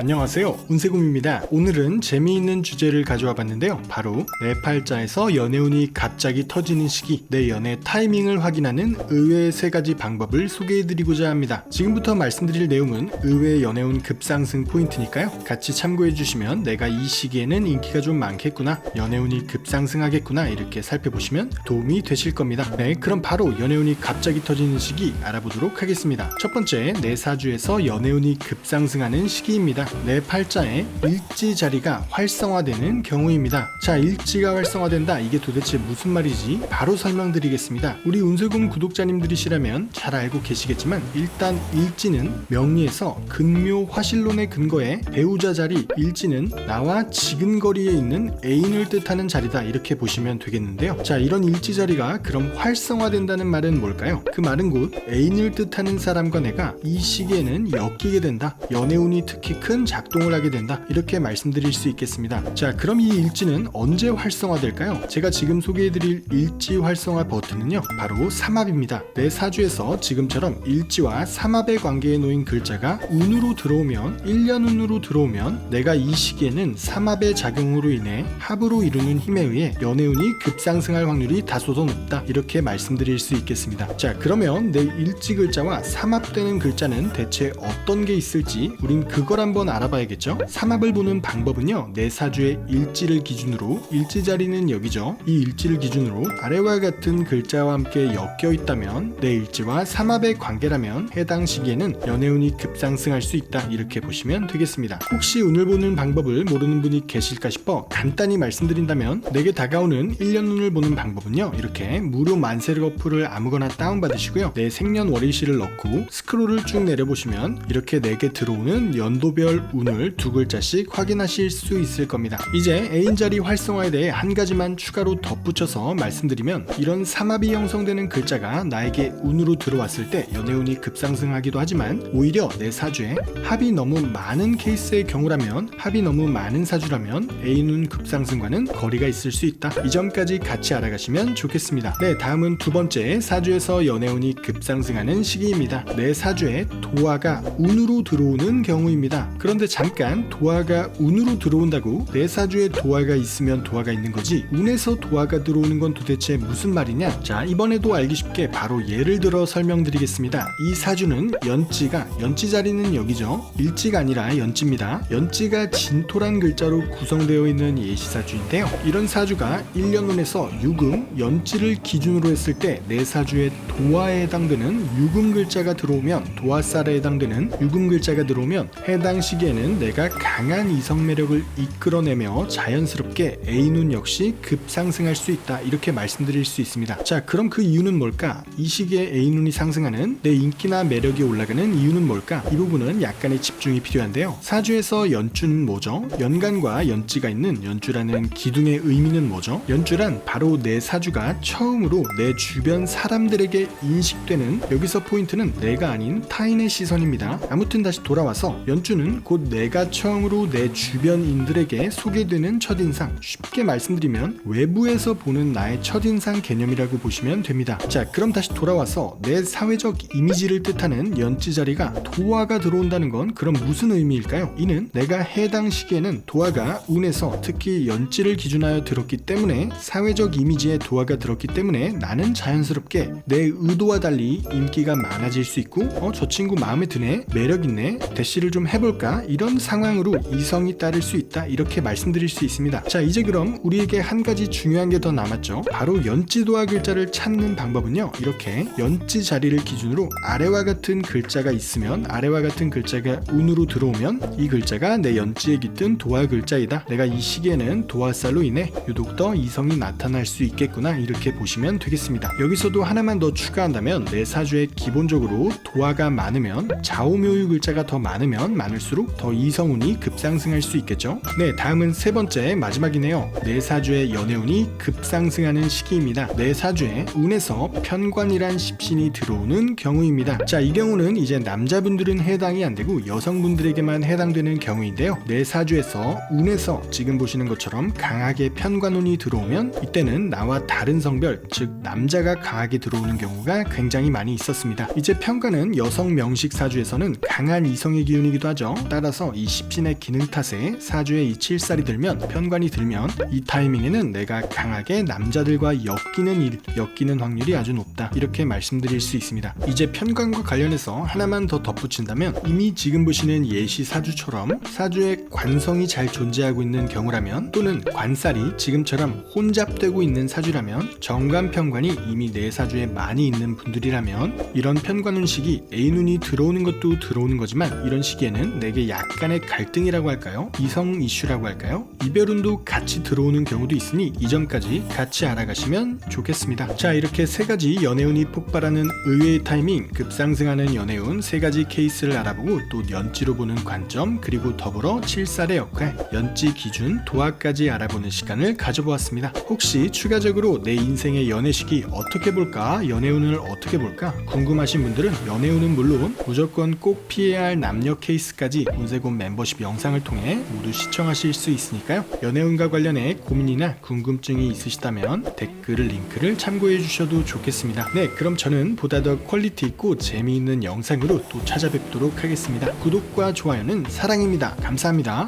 안녕하세요. 운세곰입니다. 오늘은 재미있는 주제를 가져와 봤는데요. 바로 내 팔자에서 연애운이 갑자기 터지는 시기, 내 연애 타이밍을 확인하는 의외의 세 가지 방법을 소개해드리고자 합니다. 지금부터 말씀드릴 내용은 의외 연애운 급상승 포인트니까요. 같이 참고해주시면 내가 이 시기에는 인기가 좀 많겠구나, 연애운이 급상승하겠구나 이렇게 살펴보시면 도움이 되실 겁니다. 네, 그럼 바로 연애운이 갑자기 터지는 시기 알아보도록 하겠습니다. 첫 번째, 내 사주에서 연애운이 급상승하는 시기입니다. 내 팔자에 일지 자리가 활성화되는 경우입니다. 자, 일지가 활성화된다. 이게 도대체 무슨 말이지? 바로 설명드리겠습니다. 우리 운세공 구독자님들이시라면 잘 알고 계시겠지만 일단 일지는 명리에서 근묘 화실론의 근거에 배우자 자리 일지는 나와 지근거리에 있는 애인을 뜻하는 자리다. 이렇게 보시면 되겠는데요. 자, 이런 일지 자리가 그럼 활성화된다는 말은 뭘까요? 그 말은 곧 애인을 뜻하는 사람과 내가 이 시기에는 엮이게 된다. 연애운이 특히 큰 작동을 하게 된다. 이렇게 말씀드릴 수 있겠습니다. 자, 그럼 이 일지는 언제 활성화될까요? 제가 지금 소개해드릴 일지 활성화 버튼은요, 바로 삼합입니다. 내 사주에서 지금처럼 일지와 삼합의 관계에 놓인 글자가 운으로 들어오면 1년 운으로 들어오면 내가 이 시기에는 삼합의 작용으로 인해 합으로 이루는 힘에 의해 연애운이 급상승할 확률이 다소 더 높다. 이렇게 말씀드릴 수 있겠습니다. 자, 그러면 내 일지 글자와 삼합되는 글자는 대체 어떤 게 있을지 우린 그걸 한번 알아봐야겠죠? 삼합을 보는 방법은요. 내 사주의 일지를 기준으로 일지 자리는 여기죠. 이 일지를 기준으로 아래와 같은 글자와 함께 엮여 있다면 내 일지와 삼합의 관계라면 해당 시기에는 연애운이 급상승할 수 있다. 이렇게 보시면 되겠습니다. 혹시 운을 보는 방법을 모르는 분이 계실까 싶어 간단히 말씀드린다면 내게 다가오는 1년 운을 보는 방법은요. 이렇게 무료 만세력 어플을 아무거나 다운받으시고요. 내 생년월일시를 넣고 스크롤을 쭉 내려보시면 이렇게 내게 들어오는 연도별 운을 두 글자씩 확인하실 수 있을 겁니다. 이제 애인 자리 활성화에 대해 한 가지만 추가로 덧붙여서 말씀드리면 이런 삼합이 형성되는 글자가 나에게 운으로 들어왔을 때 연애운이 급상승하기도 하지만 오히려 내 사주에 합이 너무 많은 케이스의 경우라면 합이 너무 많은 사주라면 애인운 급상승과는 거리가 있을 수 있다. 이 점까지 같이 알아가시면 좋겠습니다. 네, 다음은 두 번째 사주에서 연애운이 급상승하는 시기입니다. 내 사주에 도화가 운으로 들어오는 경우입니다. 그런데 잠깐 도화가 운으로 들어온다고 내 사주에 도화가 있으면 도화가 있는 거지 운에서 도화가 들어오는 건 도대체 무슨 말이냐? 자 이번에도 알기 쉽게 바로 예를 들어 설명드리겠습니다. 이 사주는 연지가 연지 자리는 여기죠. 일지가 아니라 연지입니다. 연지가 진토란 글자로 구성되어 있는 예시사주인데요. 이런 사주가 1년 운에서 유금 연지를 기준으로 했을 때 내 사주에 도화에 해당되는 유금 글자가 들어오면 도화살에 해당되는 유금 글자가 들어오면 해당 시기에는 내가 강한 이성 매력을 이끌어내며 자연스럽게 A눈 역시 급상승할 수 있다 이렇게 말씀드릴 수 있습니다. 자 그럼 그 이유는 뭘까? 이 시기에 A눈이 상승하는 내 인기나 매력이 올라가는 이유는 뭘까? 이 부분은 약간의 집중이 필요한데요. 사주에서 연주는 뭐죠? 연간과 연지가 있는 연주라는 기둥의 의미는 뭐죠? 연주란 바로 내 사주가 처음으로 내 주변 사람들에게 인식되는 여기서 포인트는 내가 아닌 타인의 시선입니다. 아무튼 다시 돌아와서 연주는 곧 내가 처음으로 내 주변인들에게 소개되는 첫인상 쉽게 말씀드리면 외부에서 보는 나의 첫인상 개념이라고 보시면 됩니다. 자 그럼 다시 돌아와서 내 사회적 이미지를 뜻하는 연지 자리가 도화가 들어온다는 건 그럼 무슨 의미일까요? 이는 내가 해당 시기에는 도화가 운에서 특히 연지를 기준하여 들었기 때문에 사회적 이미지에 도화가 들었기 때문에 나는 자연스럽게 내 의도와 달리 인기가 많아질 수 있고 어 저 친구 마음에 드네 매력 있네 대시를 좀 해볼까 이런 상황으로 이성이 따를 수 있다 이렇게 말씀드릴 수 있습니다. 자 이제 그럼 우리에게 한 가지 중요한 게 더 남았죠. 바로 연지도화 글자를 찾는 방법은요. 이렇게 연지 자리를 기준으로 아래와 같은 글자가 있으면 아래와 같은 글자가 운으로 들어오면 이 글자가 내 연지에 깃든 도화 글자이다. 내가 이 시기에는 도화살로 인해 유독 더 이성이 나타날 수 있겠구나 이렇게 보시면 되겠습니다. 여기서도 하나만 더 추가한다면 내 사주에 기본적으로 도화가 많으면 좌우묘유 글자가 더 많으면 많을수록 더 이성운이 급상승할 수 있겠죠. 네, 다음은 세 번째 마지막이네요. 내 사주의 연애운이 급상승하는 시기입니다. 내 사주에 운에서 편관이란 십신이 들어오는 경우입니다. 자, 이 경우는 이제 남자분들은 해당이 안 되고 여성분들에게만 해당되는 경우인데요. 내 사주에서 운에서 지금 보시는 것처럼 강하게 편관운이 들어오면 이때는 나와 다른 성별, 즉 남자가 강하게 들어오는 경우가 굉장히 많이 있었습니다. 이제 편관은 여성 명식 사주에서는 강한 이성의 기운이기도 하죠. 따라서 이 십신의 기능 탓에 사주에 이 칠살이 들면 편관이 들면 이 타이밍에는 내가 강하게 남자들과 엮이는 일, 엮이는 확률이 아주 높다. 이렇게 말씀드릴 수 있습니다. 이제 편관과 관련해서 하나만 더 덧붙인다면 이미 지금 보시는 예시 사주처럼 사주에 관성이 잘 존재하고 있는 경우라면 또는 관살이 지금처럼 혼잡되고 있는 사주라면 정관 편관이 이미 내 사주에 많이 있는 분들이라면 이런 편관 운식이 A 눈이 들어오는 것도 들어오는 거지만 이런 시기에는 내게 약간의 갈등이라고 할까요? 이성 이슈라고 할까요? 이별운도 같이 들어오는 경우도 있으니 이 점까지 같이 알아가시면 좋겠습니다. 자 이렇게 세 가지 연애운이 폭발하는 의외의 타이밍 급상승하는 연애운 세 가지 케이스를 알아보고 또 연지로 보는 관점 그리고 더불어 칠살의 역할 연지 기준 도화까지 알아보는 시간을 가져보았습니다. 혹시 추가적으로 내 인생의 연애 시기 어떻게 볼까 연애운을 어떻게 볼까 궁금하신 분들은 연애운은 물론 무조건 꼭 피해야 할 남녀 케이스까지 운세곤 멤버십 영상을 통해 모두 시청하실 수 있으니까요. 연애운과 관련해 고민이나 궁금증이 있으시다면 댓글 링크를 참고해 주셔도 좋겠습니다. 네, 그럼 저는 보다 더 퀄리티 있고 재미있는 영상으로 또 찾아뵙도록 하겠습니다. 구독과 좋아요는 사랑입니다. 감사합니다.